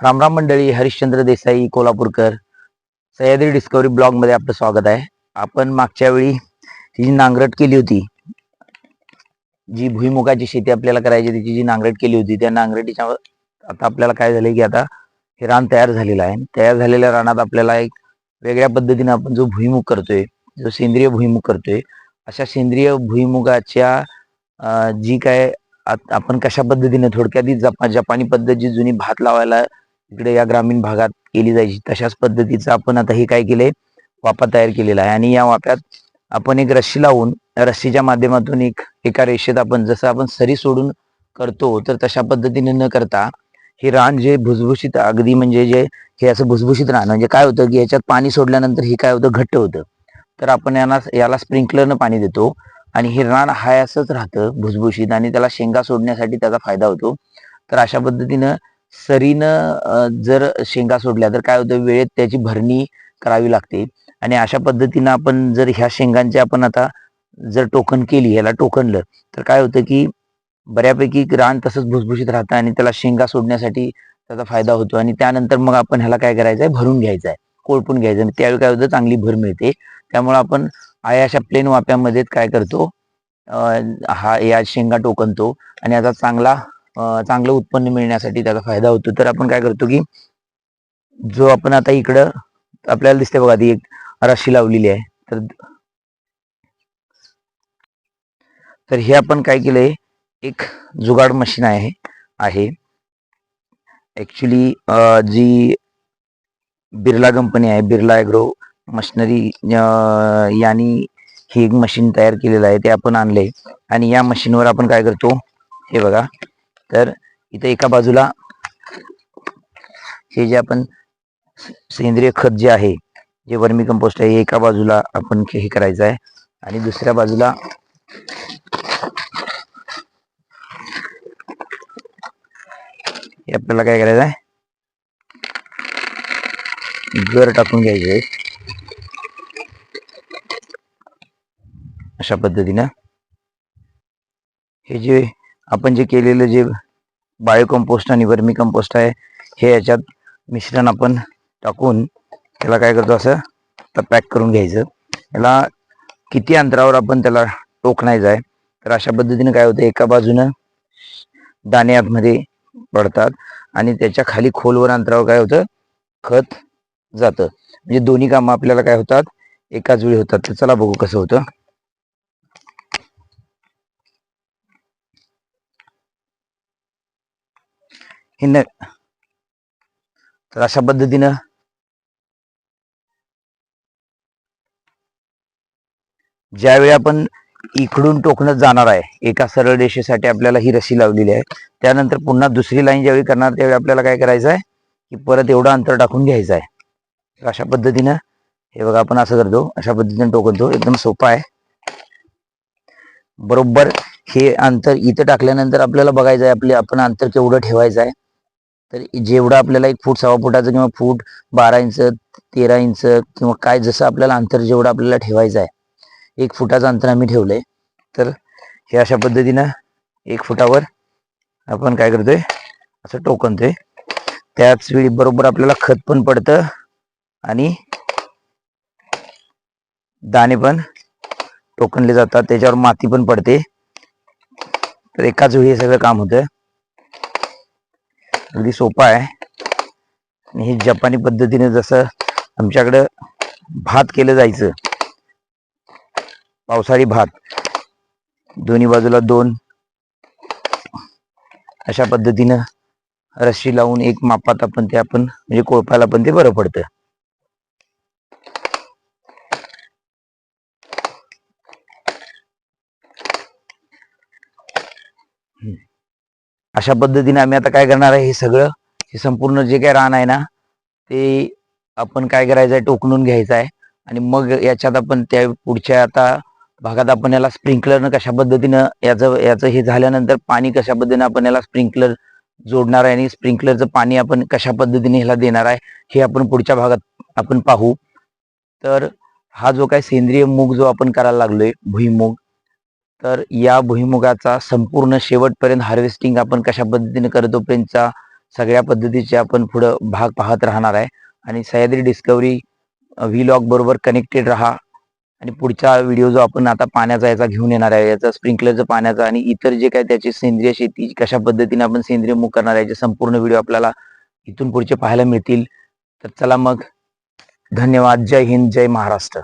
रामराम मंडळी हरिश्चंद्र देसाई कोल्हापूरकर सह्याद्री डिस्कवरी ब्लॉगमध्ये आपलं स्वागत आहे. आपण मागच्या वेळी ही जी नांगरट केली होती जी भुईमुगाची शेती आपल्याला करायची त्याची जी नांगरट केली होती त्या नांगरटीच्या आता आपल्याला काय झालंय की आता हे रान तयार झालेलं आहे. तयार झालेल्या रानात आपल्याला एक वेगळ्या पद्धतीने आपण जो भुईमुग करतोय जो सेंद्रिय भुईमुग करतोय अशा सेंद्रिय भुईमुगाच्या जी काय आपण कशा पद्धतीने थोडक्यात जपा जपानी पद्धत जी जुनी भात लावायला इकडे या ग्रामीण भागात केली जायची. तशाच पद्धतीचं आपण आता हे काय केलंय? वापा तयार केलेला आहे. आणि या वाप्यात आपण एक रस्सी लावून रस्सीच्या माध्यमातून एक एका रेषेत आपण जसं आपण सरी सोडून करतो तर तशा पद्धतीने न करता हे रान जे भुसभुशीत अगदी म्हणजे जे हे असं भुसभुशीत रान म्हणजे काय होतं की याच्यात पाणी सोडल्यानंतर हे काय होतं? घट्ट होतं. तर आपण याला याला स्प्रिंकलरनं पाणी देतो. आणि हे रान हाय असंच राहतं भुसभुशीत आणि त्याला शेंगा सोडण्यासाठी त्याचा फायदा होतो. तर अशा पद्धतीनं सरीनं जर शेंगा सोडल्या तर काय होतं? वेळेत त्याची भरणी करावी लागते. आणि अशा पद्धतीनं आपण जर ह्या शेंगांची आपण आता जर टोकन केली ह्याला टोकनलं तर काय होतं की बऱ्यापैकी रान तसंच भुसभुशीत राहतं आणि त्याला शेंगा सोडण्यासाठी त्याचा फायदा होतो. आणि त्यानंतर मग आपण ह्याला काय करायचं आहे? भरून घ्यायचं आहे. कोळपून घ्यायचं आणि त्यावेळी काय होतं? चांगली भर मिळते. त्यामुळे आपण आया अशा प्लेन वाप्यामध्ये काय करतो? हा या शेंगा टोकनतो. आणि याचा चांगला चांगलं उत्पन्न मिळण्यासाठी त्याचा फायदा होतो. तर आपण काय करतो की जो आपण आता इकडं आपल्याला दिसते बघा ती एक राशी लावलेली आहे. तर तर हे आपण काय केलंय एक जुगाड मशीन आहे आहे. ऍक्च्युली जी बिर्ला कंपनी आहे बिर्ला ॲग्रो मशिनरी यांनी ही एक मशीन तयार केलेलं आहे ते आपण आणले आणि या मशीनवर आपण काय करतो हे बघा तर इथे एका बाजूला हे जे आपण सेंद्रिय खत जे आहे जे वर्मी कंपोस्ट आहे एका बाजूला आपण हे करायचं आहे. आणि दुसऱ्या बाजूला हे आपल्याला काय करायचं आहे? गर टाकून घ्यायचे अशा पद्धतीनं. हे जे आपण जे केलेलं जे बायो कंपोस्ट आणि वर्मी कंपोस्ट आहे हे याच्यात मिश्रण आपण टाकून त्याला काय करतो असं तर पॅक करून घ्यायचं. याला किती अंतरावर आपण त्याला टोकणायचं आहे तर अशा पद्धतीने काय होतं एका बाजूनं दाणे आतमध्ये पडतात आणि त्याच्याखाली खोलवर अंतरावर काय होतं खत जातं. म्हणजे दोन्ही कामं आपल्याला काय होतात एकाच वेळी होतात. तर चला बघू कसं होतं. हे न तर अशा पद्धतीनं ज्यावेळी आपण इकडून टोकणं जाणार आहे एका सरळ रेषेसाठी आपल्याला ही रशी लावलेली आहे त्यानंतर पुन्हा दुसरी लाईन ज्यावेळी करणार त्यावेळी आपल्याला काय करायचं आहे की परत एवढं अंतर टाकून घ्यायचं आहे. तर अशा पद्धतीनं हे बघा आपण असं करतो अशा पद्धतीने टोकतो एकदम सोपा आहे. बरोबर हे अंतर इथं टाकल्यानंतर आपल्याला बघायचं आहे आपले आपण अंतर केवढं ठेवायचं आहे. तर जेवढं आपल्याला एक फूट सव्वा फुटाचं किंवा फूट बारा इंच तेरा इंच किंवा काय जसं आपल्याला अंतर जेवढं आपल्याला ठेवायचं आहे एक फुटाचं अंतर आम्ही ठेवलंय. तर हे अशा पद्धतीनं एक फुटावर आपण काय करतोय असं टोकनतोय. त्याच वेळी बरोबर आपल्याला खत पण पडतं आणि दाणे पण टोकनले जातात त्याच्यावर माती पण पडते. तर एकाच वेळी हे सगळं काम होतं. अगदी सोपं आहे. आणि हे जपानी पद्धतीने जसं आमच्याकडं भात केलं जायचं. पावसाळी भात. दोन्ही बाजूला दोन. अशा पद्धतीनं रस्सी लावून एक मापात आपण ते आपण म्हणजे कोळपायला पण ते बरं पडतं. Hmm. अशा पद्धतीने आम्ही आता काय करणार आहे हे सगळं हे संपूर्ण जे काय रान आहे ना ते आपण काय करायचं आहे टोकणून घ्यायचं आहे. आणि मग याच्यात आपण त्या पुढच्या आता भागात आपण याला स्प्रिंकलरनं कशा पद्धतीनं याचं याचं हे झाल्यानंतर पाणी कशा पद्धतीने आपण याला स्प्रिंकलर जोडणार आहे आणि स्प्रिंकलरचं पाणी आपण कशा पद्धतीने ह्याला देणार आहे हे आपण पुढच्या भागात आपण पाहू. तर हा जो काय सेंद्रिय मूग जो आपण करायला लागलोय भुईमूग तर या भुईमुगाचा संपूर्ण शेवटपर्यंत हार्वेस्टिंग आपण कशा पद्धतीने करतो पर्यंतचा सगळ्या पद्धतीचे आपण पुढं भाग पाहत राहणार आहे. आणि सह्याद्री डिस्कवरी व्लॉग बरोबर कनेक्टेड राहा. आणि पुढचा व्हिडिओ जो आपण आता पाण्याचा याचा घेऊन येणार आहे याचा स्प्रिंकलरचा पाण्याचा आणि इतर जे काय त्याची सेंद्रिय शेती कशा पद्धतीने आपण सेंद्रिय मुग करणार आहे याचे संपूर्ण व्हिडिओ आपल्याला इथून पुढचे पाहायला मिळतील. तर चला मग धन्यवाद. जय हिंद जय महाराष्ट्र.